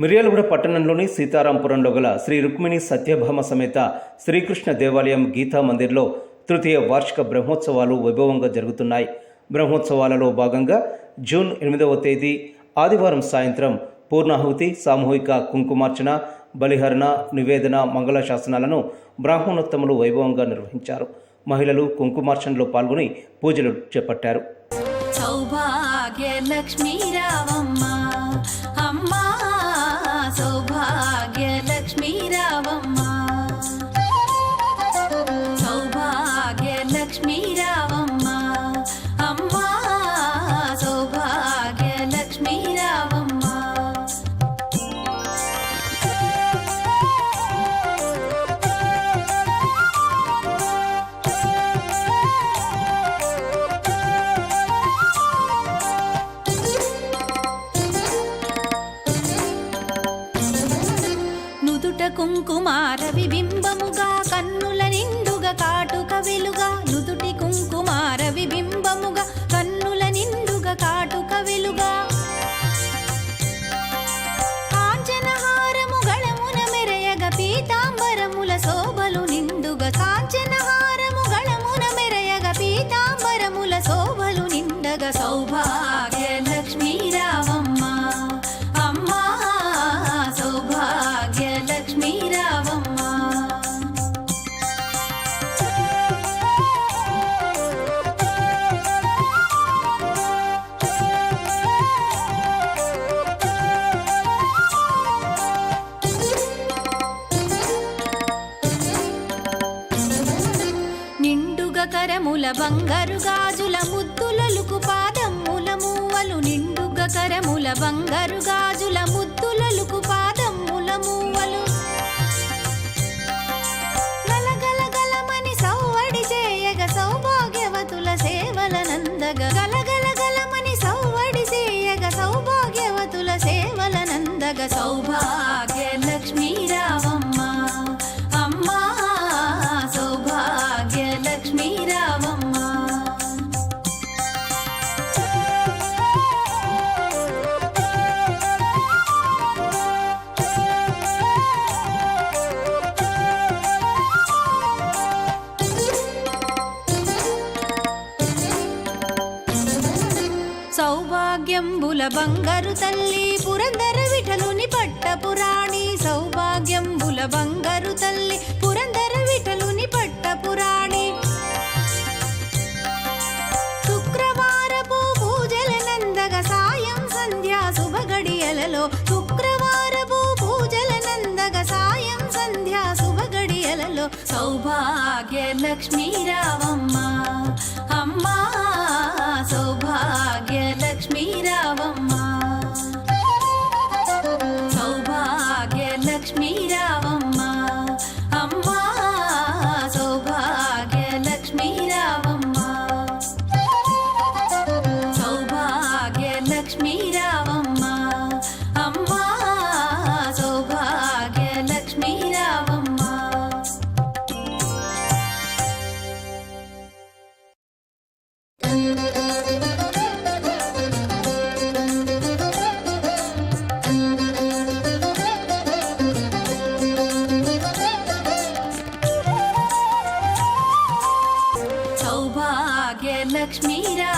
మిర్యాలగూడ పట్టణంలోని సీతారాంపురంలో గల శ్రీ రుక్మిణి సత్యభామ సమేత శ్రీకృష్ణ దేవాలయం గీతా మందిర్లో తృతీయ వార్షిక బ్రహ్మోత్సవాలు వైభవంగా జరుగుతున్నాయి. బ్రహ్మోత్సవాలలో భాగంగా జూన్ ఎనిమిదవ తేదీ ఆదివారం సాయంత్రం పూర్ణాహుతి సామూహిక కుంకుమార్చన బలిహరణ నివేదన మంగళ శాసనాలను బ్రాహ్మణోత్తములు వైభవంగా నిర్వహించారు. మహిళలు కుంకుమార్చనలో పాల్గొని పూజలు చేపట్టారు. సౌభాగ్యలక్ష్మీ కరముల బంగారు గాజుల ముద్దులలుకు పాదమ్ముల మూవలు నిండుగ కరముల బంగారు గాజుల ముద్దులలుకు పాదమ్ముల మూవలు. గలగల గలమని సౌవడి చేయగ సౌభాగ్యవతుల సేవల నందగ. బంగారు తల్లి పురందర విఠలుని పట్ట పురాణి సౌభాగ్యంబుల బంగారు తల్లి పురందర విఠలుని పట్ట పురాణి శుక్రవారపు పూజల నందగ సాయం సంధ్యా శుభగడియలలో శుక్రవారపు పూజల నందగ సాయం సంధ్యా శుభగడియలలో సౌభాగ్య లక్ష్మీ సౌభాగ్య